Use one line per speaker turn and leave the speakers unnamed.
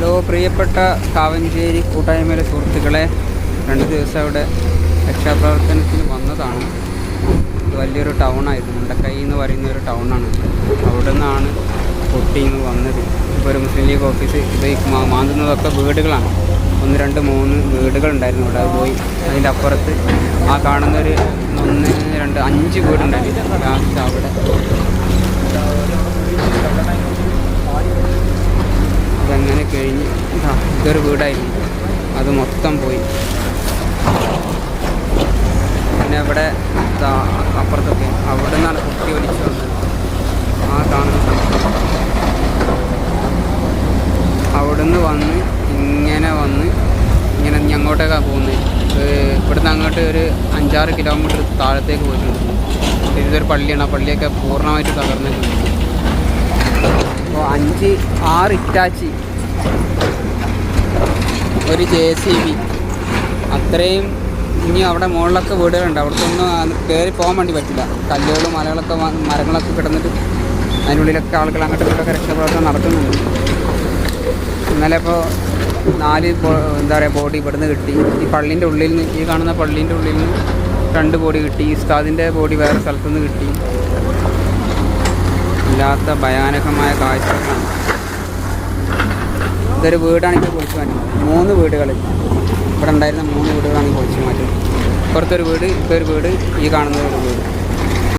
Hello പ്രിയപ്പെട്ട കാവഞ്ചേരി കൂട്ടായ്മയിലെ സുഹൃത്തുക്കളെ രണ്ട് ദിവസം അവിടെ രക്ഷാപ്രവർത്തനത്തിന് വന്നതാണ്. വലിയൊരു ടൗണായിരുന്നു മുണ്ടക്കൈ എന്ന് പറയുന്ന ഒരു ടൗണാണ് അവിടെ നിന്നാണ് പൊട്ടിങ് വന്നത്. ഇപ്പോൾ ഒരു മുസ്ലിം ലീഗ് ഓഫീസ് ഇത് മാന്തുന്നതൊക്കെ വീടുകളാണ്. ഒന്ന് രണ്ട് മൂന്ന് വീടുകളുണ്ടായിരുന്നു ഇവിടെ പോയി അതിന്റെ അപ്പുറത്ത് ആ കാണുന്നൊരു ഒന്ന് രണ്ട് അഞ്ച് വീടുണ്ടായിരുന്നു. ലാസ്റ്റ് കഴിഞ്ഞ് ഇതാ ഇതൊരു വീടായിരുന്നു. അത് മൊത്തം പോയി. പിന്നെ ഇതാ അപ്പുറത്തൊക്കെ അവിടെ നിന്നാണ് കുട്ടി ഒലിച്ചു വന്നത്. ആ കാണുന്ന സ്ഥലത്ത് അവിടെ നിന്ന് വന്ന് ഇങ്ങനെ വന്ന് ഇങ്ങനെ അങ്ങോട്ടേക്കാണ് പോകുന്നത് ഇവിടുന്ന് അങ്ങോട്ട് ഒരു അഞ്ചാറ് കിലോമീറ്റർ താഴത്തേക്ക് പോയിട്ടുണ്ട്. ഇതൊരു പള്ളിയാണ്. ആ പള്ളിയൊക്കെ പൂർണമായിട്ട് തകർന്നിട്ടുണ്ട് അപ്പോൾ അഞ്ച് ആറ് ഇറ്റാച്ചി ഒരു ജെ സി ബി. അത്രയും ഇനി അവിടെ മുകളിലൊക്കെ വീടുകളുണ്ട്. അവിടത്തൊന്നും കയറി പോകാൻ വേണ്ടി പറ്റില്ല. കല്ലുകളും മലകളൊക്കെ മരങ്ങളൊക്കെ കിടന്നിട്ട് അതിനുള്ളിലൊക്കെ ആളുകൾ അങ്ങോട്ടും ഇങ്ങോട്ടൊക്കെ രക്ഷാപ്രവർത്തനം നടത്തുന്നുണ്ട്. ഇന്നലെ ഇപ്പോൾ നാല് എന്താ പറയുക ബോഡി ഇവിടുന്ന് കിട്ടി. ഈ പള്ളീന്റെ ഉള്ളിൽ നിന്ന് ഈ കാണുന്ന പള്ളീന്റെ ഉള്ളിൽ നിന്ന് രണ്ട് ബോഡി കിട്ടി. ഉസ്താദിന്റെ ബോഡി വേറെ സ്ഥലത്തുനിന്ന് കിട്ടി. ഇല്ലാത്ത ഭയാനകമായ കാഴ്ചകളാണ്. ഇതൊരു വീടാണെങ്കിൽ പൊളിച്ചു മാറ്റും. മൂന്ന് വീടുകൾ ഇവിടെ ഉണ്ടായിരുന്ന മൂന്ന് വീടുകളാണ് ഈ പൊളിച്ചു മാറ്റുന്നത് ഇപ്പുറത്തൊരു വീട് ഇപ്പോൾ ഒരു വീട് ഈ കാണുന്ന ഒരു വീട്.